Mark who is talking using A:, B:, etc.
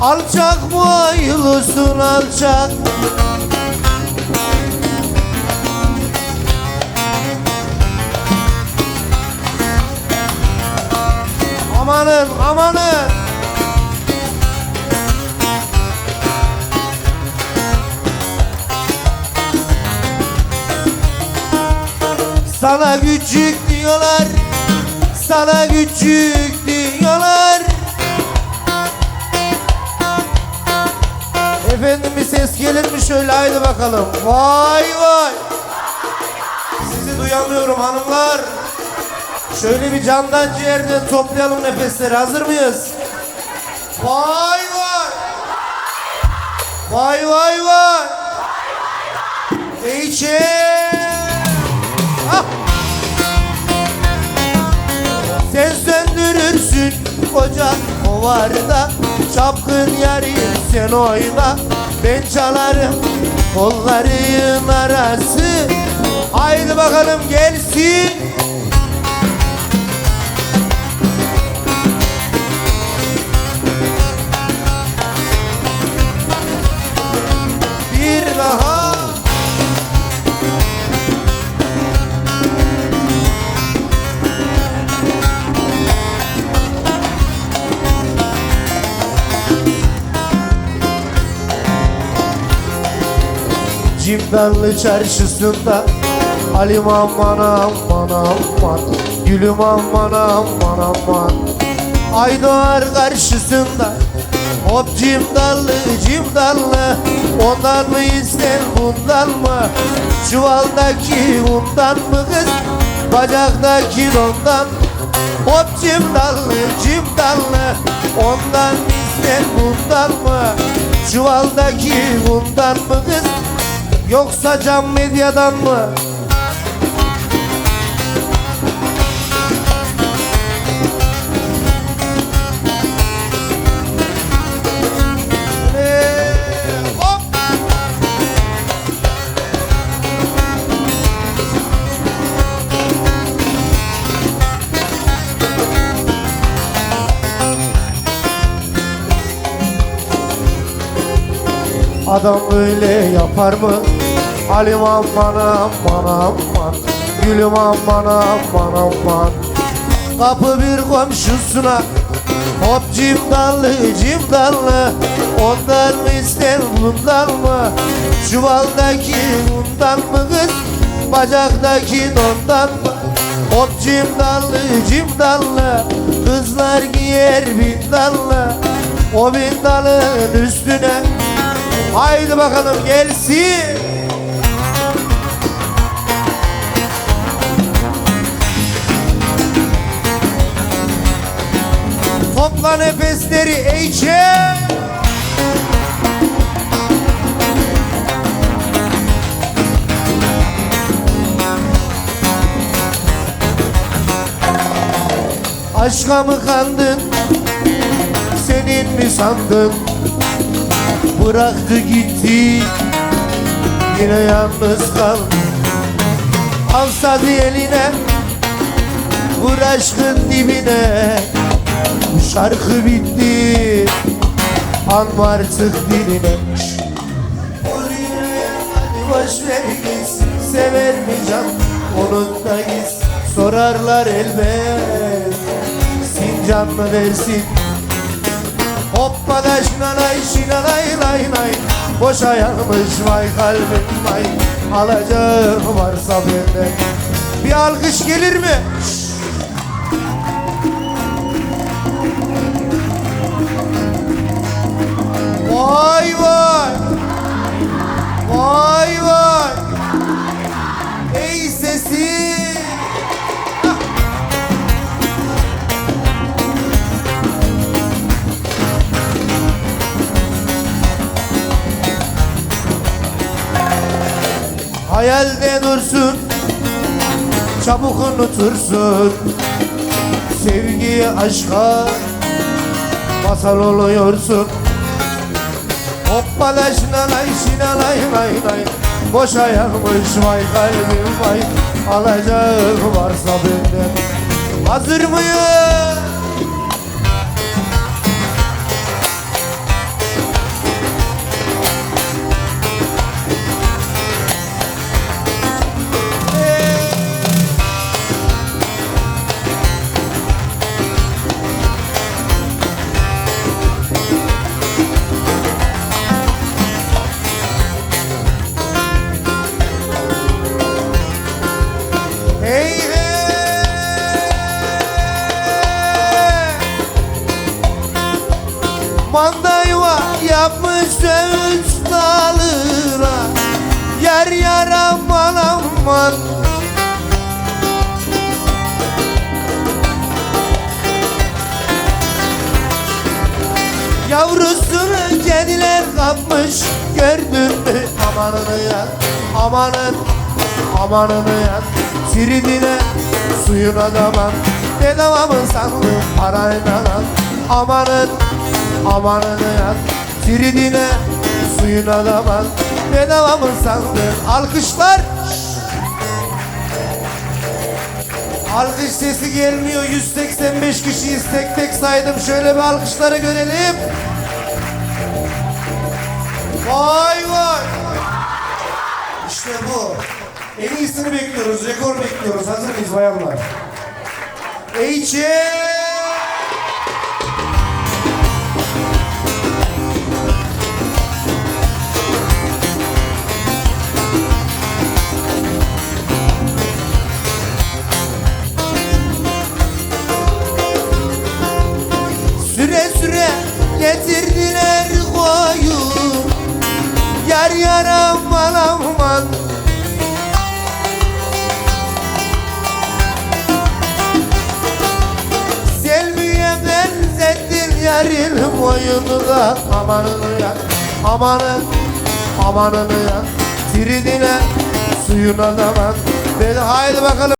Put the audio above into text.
A: Alçak ayılırsın alçak. Amanın amanın. Sana küçük diyorlar Sana küçük diyorlar Efendim bir ses gelir mi şöyle? Haydi bakalım. Vay vay. Sizi duyamıyorum hanımlar. Şöyle bir candan ciğerden toplayalım nefesleri. Hazır mıyız? Vay vay. Vay vay vay. Eyçe Ah! Sen söndürürsün koca kovarda Çapkın yarim sen oyna. Ben çalarım kolların arası. Haydi bakalım gelsin Cimdanlı çarşısında Halim aman aman aman. Gülüm aman aman aman. Ay doğar karşısında Hop cimdallı cimdallı. Ondan mı isten bundan mı? Çuvaldaki undan mı kız? Bacaktaki dondan. Hop cimdallı cimdallı. Ondan mı isten bundan mı? Çuvaldaki undan mı kız Yoksa cam medyadan mı? Adam öyle yapar mı? Halim aman aman aman. Gülüm aman aman aman. Kapı bir komşusuna Hop cimdallı cimdallı. Ondan mı ister bundan mı? Çuvaldaki bundan mı kız? Bacaktaki dondan mı? Hop cimdallı cimdallı. Kızlar giyer bindallı. O bindalın üstüne Haydi bakalım gelsin. Topla nefesleri Eyçe Aşka mı kandın Senin mi sandın Bıraktı gitti. Yine yalnız kal Alsa eline Vur aşkın dibine. Bu şarkı bitti. Alma artık diline. Hadi boş ver gitsin. Sever mi can? Onun da gitsin. Sorarlar elbet. Sincan mı versin Hoppala şinalay şinalay lay lay. Boşa yanmış vay kalbim vay. Alacağım varsa benden. Bir alkış gelir mi? Vay Hayalde dursun Çabuk unutursun. Sevgiye aşka Masal oluyorsun. Hoppala şinalay şinalay lay lay Boşa yanmış vay kalbim vay. Alacağı varsa benden. Hazır mıyız? Manda yuva yapmış üç dalına. Yer yaram aman Yavrusunu kediler kapmış Gördün mü amanını yan Amanın amanını yan Tridine suyuna daman Bedava mı sandın parayla Amanın amanını yan Tridine suyuna daman Bedava mı sandın Alkışlar Alkış sesi gelmiyor. 185 kişiyiz. Tek tek saydım. Şöyle bir alkışları görelim. Vay vay. İşte bu. En iyisini bekliyoruz. Rekor bekliyoruz. Hazır mıyız bayanlar? Ece. Yaram aman. Selviye benzettin yarın boyunu da Amanını yak, amanın, amanını yak. Tridine suyuna daman Beni haydi bakalım